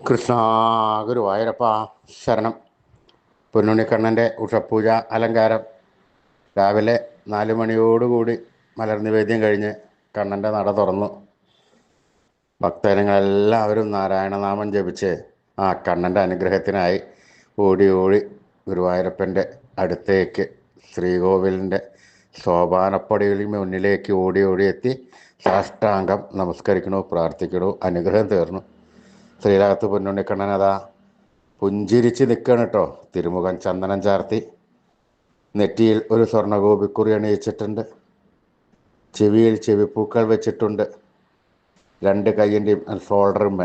കൃഷ്ണ ഗുരുവായൂരപ്പ ശരണം. പൊന്നുണ്ണിക്കണ്ണന്റെ ഉഷപ്പൂജ അലങ്കാരം. രാവിലെ നാല് മണിയോടുകൂടി മലർ നിവേദ്യം കഴിഞ്ഞ് കണ്ണന്റെ നട തുറന്നു. ഭക്തജനങ്ങളെല്ലാവരും നാരായണനാമം ജപിച്ച് ആ കണ്ണന്റെ അനുഗ്രഹത്തിനായി ഓടി ഓടി ഗുരുവായൂരപ്പന്റെ അടുത്തേക്ക് ശ്രീകോവിലിന്റെ സോപാനപ്പടിയിൽ മുന്നിലേക്ക് ഓടി ഓടി എത്തി സാഷ്ടാംഗം നമസ്കരിക്കണോ പ്രാർത്ഥിക്കണോ അനുഗ്രഹം തീർന്നു. ശ്രീരാഗത്ത് പൊന്നുണ്ണിക്കണ്ണൻ അതാ പുഞ്ചിരിച്ച് നിൽക്കണം കേട്ടോ തിരുമുഖം ചന്ദനം ചാർത്തി. നെറ്റിയിൽ ഒരു സ്വർണഗോപിക്കുറി അണിയിച്ചിട്ടുണ്ട്. ചെവിയിൽ ചെവിപ്പൂക്കൾ വെച്ചിട്ടുണ്ട്. രണ്ട് കൈയിന്റെയും ഷോൾഡറും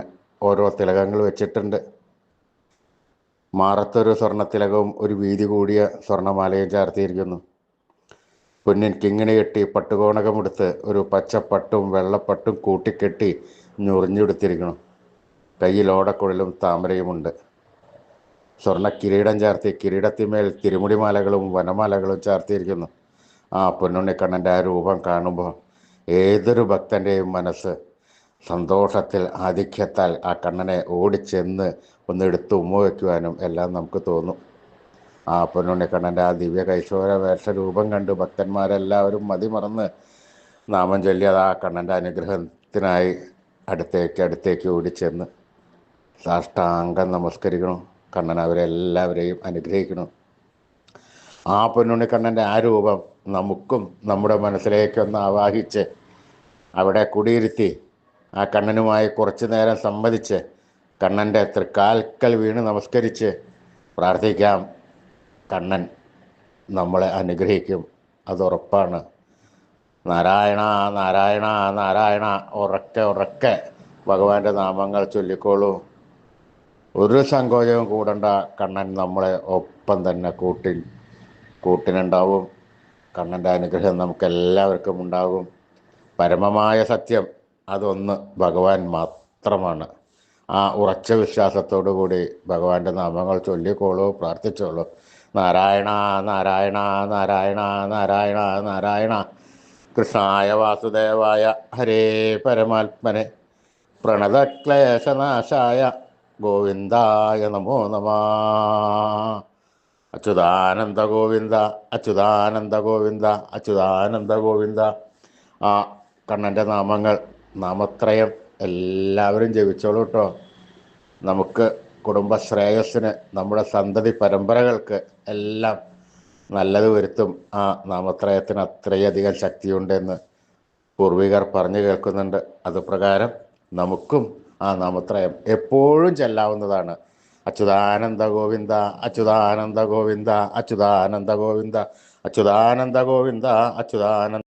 ഓരോ തിലകങ്ങൾ വെച്ചിട്ടുണ്ട്. മാറത്തൊരു സ്വർണ തിലകവും ഒരു വീതി കൂടിയ സ്വർണമാലയും ചാർത്തിയിരിക്കുന്നു. പൊന്നിൻ കിങ്ങിണി കെട്ടി പട്ടുകോണകമെടുത്ത് ഒരു പച്ചപ്പട്ടും വെള്ളപ്പട്ടും കൂട്ടിക്കെട്ടി ഞൊറിഞ്ഞെടുത്തിരിക്കണം. കയ്യിൽ ഓടക്കുഴലും താമരയുമുണ്ട്. സ്വർണ കിരീടം ചാർത്തി കിരീടത്തിന്മേൽ തിരുമുടിമാലകളും വനമാലകളും ചാർത്തിയിരിക്കുന്നു. ആ പൊന്നുണ്ണിക്കണ്ണന്റെ ആ രൂപം കാണുമ്പോൾ ഏതൊരു ഭക്തന്റെയും മനസ്സ് സന്തോഷത്തിൽ ആധിക്യത്താൽ ആ കണ്ണനെ ഓടിച്ചെന്ന് ഒന്ന് എടുത്ത് ഉമ്മ വയ്ക്കുവാനും എല്ലാം നമുക്ക് തോന്നും. ആ പൊന്നുണ്ണിക്കണ്ണന്റെ ആ ദിവ്യ കൈശോര വേഷരൂപം കണ്ട് ഭക്തന്മാരെല്ലാവരും മതിമറന്ന് നാമം ചൊല്ലി അത് ആ കണ്ണന്റെ അനുഗ്രഹത്തിനായി അടുത്തേക്ക് അടുത്തേക്ക് ഓടിച്ചെന്ന് സാഷ്ടാംഗം നമസ്കരിക്കണം. കണ്ണൻ അവരെ എല്ലാവരെയും അനുഗ്രഹിക്കണം. ആ പൊന്നുണ്ണിക്കണ്ണന്റെ ആ രൂപം നമുക്കും നമ്മുടെ മനസ്സിലേക്കൊന്ന് ആവാഹിച്ച് അവിടെ കുടിയിരുത്തി ആ കണ്ണനുമായി കുറച്ചു നേരം സംവദിച്ച് കണ്ണന്റെ തൃക്കാൽക്കൽ വീണ് നമസ്കരിച്ച് പ്രാർത്ഥിക്കാം. കണ്ണൻ നമ്മളെ അനുഗ്രഹിക്കും. അതുറപ്പാണ്. നാരായണ നാരായണ നാരായണ ഉറക്കെ ഉറക്കെ. ഭഗവാന്റെ നാമങ്ങൾ ചൊല്ലിക്കോളൂ. ഒരു സങ്കോചവും കൂടണ്ട കണ്ണൻ നമ്മളെ ഒപ്പം തന്നെ കൂട്ടിൽ കൂട്ടിനുണ്ടാവും. കണ്ണന്റെ അനുഗ്രഹം നമുക്ക് എല്ലാവർക്കും ഉണ്ടാകും. പരമമായ സത്യം അതൊന്ന് ഭഗവാൻ മാത്രമാണ്. ആ ഉറച്ച വിശ്വാസത്തോടു കൂടി ഭഗവാന്റെ നാമങ്ങൾ ചൊല്ലിക്കോളൂ പ്രാർത്ഥിച്ചോളൂ. നാരായണ നാരായണ നാരായണ നാരായണ നാരായണ. കൃഷ്ണായ വാസുദേവായ ഹരേ പരമാത്മനെ. പ്രണതക്ലേശനാശായ. ഗോവിന്ദായ നമോ നമ. അച്യുതാനന്ദ ഗോവിന്ദ അച്യുതാനന്ദ ഗോവിന്ദ അച്യുതാനന്ദ ഗോവിന്ദ. ആ കണ്ണന്റെ നാമങ്ങൾ നാമത്രയം എല്ലാവരും ജപിച്ചോളൂ കേട്ടോ നമുക്ക് കുടുംബ ശ്രേയസ്സിന് നമ്മുടെ സന്തതി പരമ്പരകൾക്ക് എല്ലാം നല്ലത് വരുത്തും. ആ നാമത്രയത്തിന് അത്രയധികം ശക്തിയുണ്ടെന്ന് പൂർവികർ പറഞ്ഞു കേൾക്കുന്നുണ്ട്. അതുപ്രകാരം നമുക്കും ആ നാമത്രയം എപ്പോഴും ചെല്ലാവുന്നതാണ്. അച്യുതാനന്ദ ഗോവിന്ദ അച്യുതാനന്ദ ഗോവിന്ദ അച്യുതാനന്ദ ഗോവിന്ദ അച്യുതാനന്ദ ഗോവിന്ദ അച്യുതാനന്ദ